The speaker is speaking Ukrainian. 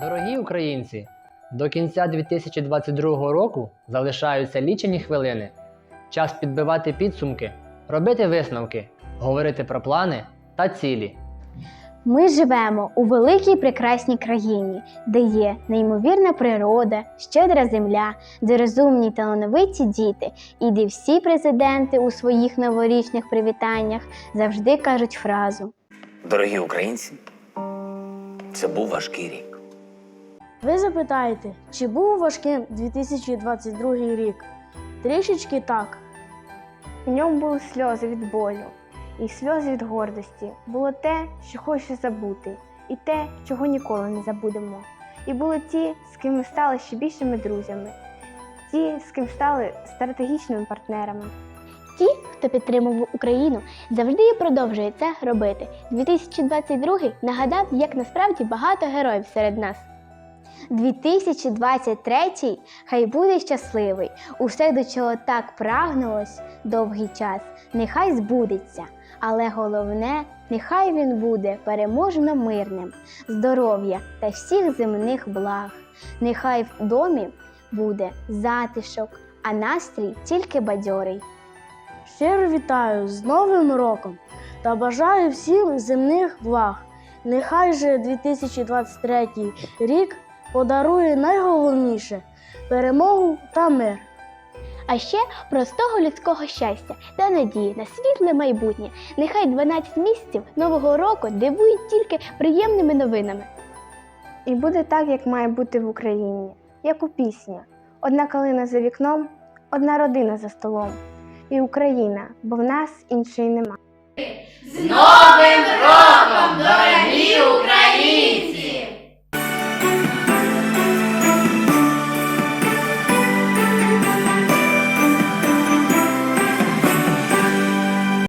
Дорогі українці, до кінця 2022 року залишаються лічені хвилини. Час підбивати підсумки, робити висновки, говорити про плани та цілі. Ми живемо у великій прекрасній країні, де є неймовірна природа, щедра земля, де розумні талановиті діти, і де всі президенти у своїх новорічних привітаннях завжди кажуть фразу Дорогі українці, це був важкий рік. Ви запитаєте, чи був важким 2022 рік? Трішечки так. У ньому були сльози від болю і сльози від гордості. Було те, що хочеться забути, і те, чого ніколи не забудемо. І були ті, з ким ми стали ще більшими друзями, ті, з ким стали стратегічними партнерами. Ті, хто підтримував Україну, завжди і продовжує це робити. 2022 нагадав, як насправді багато героїв серед нас. 2023 хай буде щасливий. Усе, до чого так прагнулось довгий час, нехай збудеться. Але головне, нехай він буде переможно мирним, здоров'я та всіх земних благ. Нехай в домі буде затишок, а настрій тільки бадьорий. Щиро вітаю з Новим роком та бажаю всім земних благ. Нехай же 2023 рік подарує найголовніше перемогу та мир. А ще простого людського щастя та надії на світле майбутнє. Нехай 12 місяців нового року дивують тільки приємними новинами. І буде так, як має бути в Україні, як у пісні. Одна калина за вікном, одна родина за столом. І Україна, бо в нас іншої нема. З Новим роком!